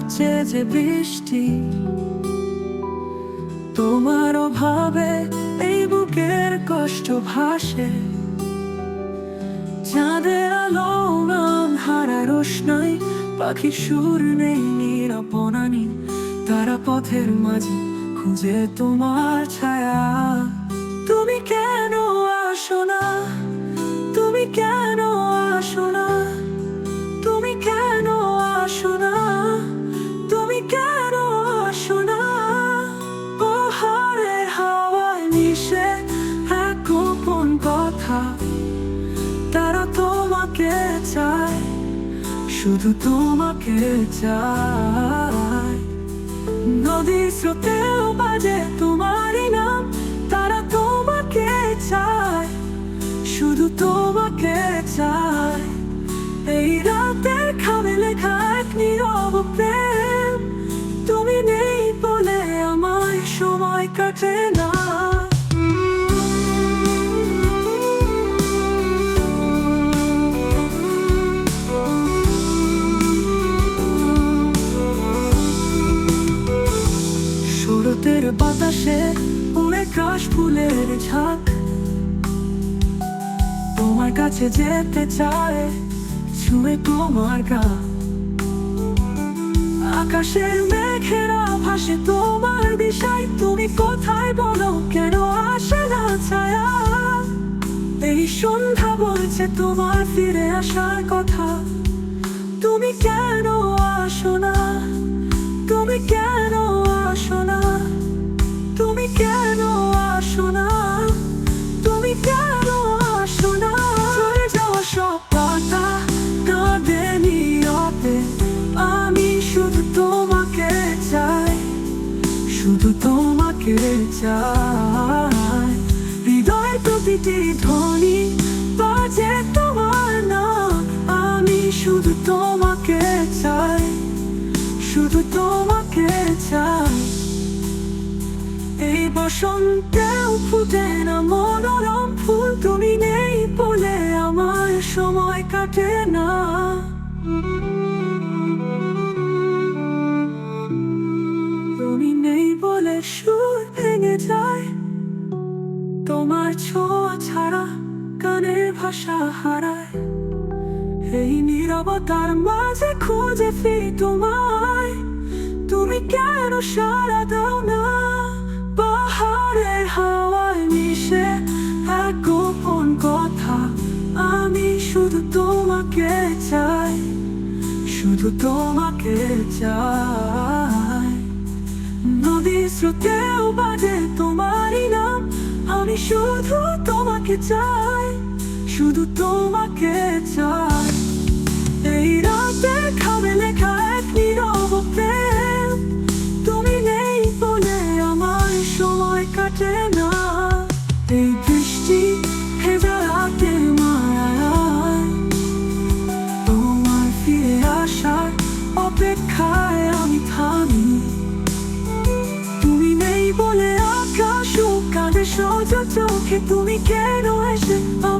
নাচে যে বৃষ্টি। তোমার অভাবে এই বুকের কষ্ট ভাসে। চাঁদের আলো নাম হারা রোশনাই পাখি সুর নেই নিরাপনা তারা পথের মাঝে খুঁজে তোমার ছায়া। তুমি কেন আসো না? তুমি কেন তোমাকে চায় শুধু তোমাকে চায় নদীর স্রোতেও বাজে তোমারই নাম, তারা তোমাকে চায়, শুধু তোমাকে চায়। এই রাতের খাবে লেখা এক নীরব প্রেম, তুমি নেই বলে আমার সময় কাটে না। উড়ে কাশ ফুলের ঝাঁক। তোমার কাছে যেতে চায়, ছুঁয়ে তোমার গা। আকাশের মেঘেরা ভাসে তোমার বিষয় তুমি কোথায় বলো, কেন আসে না ছায়া? এই সন্ধ্যা বলছে তোমার ফিরে আসার কথা। তুমি কেন আসো না? তুমি কেন আসো না? শুধু তোমাকে চাই। হৃদয় প্রতিটি ধ্বনি বাজে তোমার না, আমি শুধু তোমাকে চাই। শুধু তোমাকে চাই। এই বসন্তেও ফুটে না মনোরম ফুল, তুমি নেই বলে আমার সময় কাটে না। সুর ভেঙে যায়। তোমার ছোঁয়া ছাড়া কানের ভাষা হারায়। এই নীরবতার মাঝে খুঁজে ফিরি তোমায়। তুমি কেন সারা দাও না? পাহাড়ের হাওয়ায় মিশে এক গোপন কথা। আমি শুধু তোমাকে চাই, শুধু তোমাকে চাই। স্রোতেও বাজে তোমারই নাম। আমি শুধু তোমাকে চাই শুধু তোমাকে চাই। নেই বলে আকাশ কাঁদে সহজ চোখে তুমি কেন এসে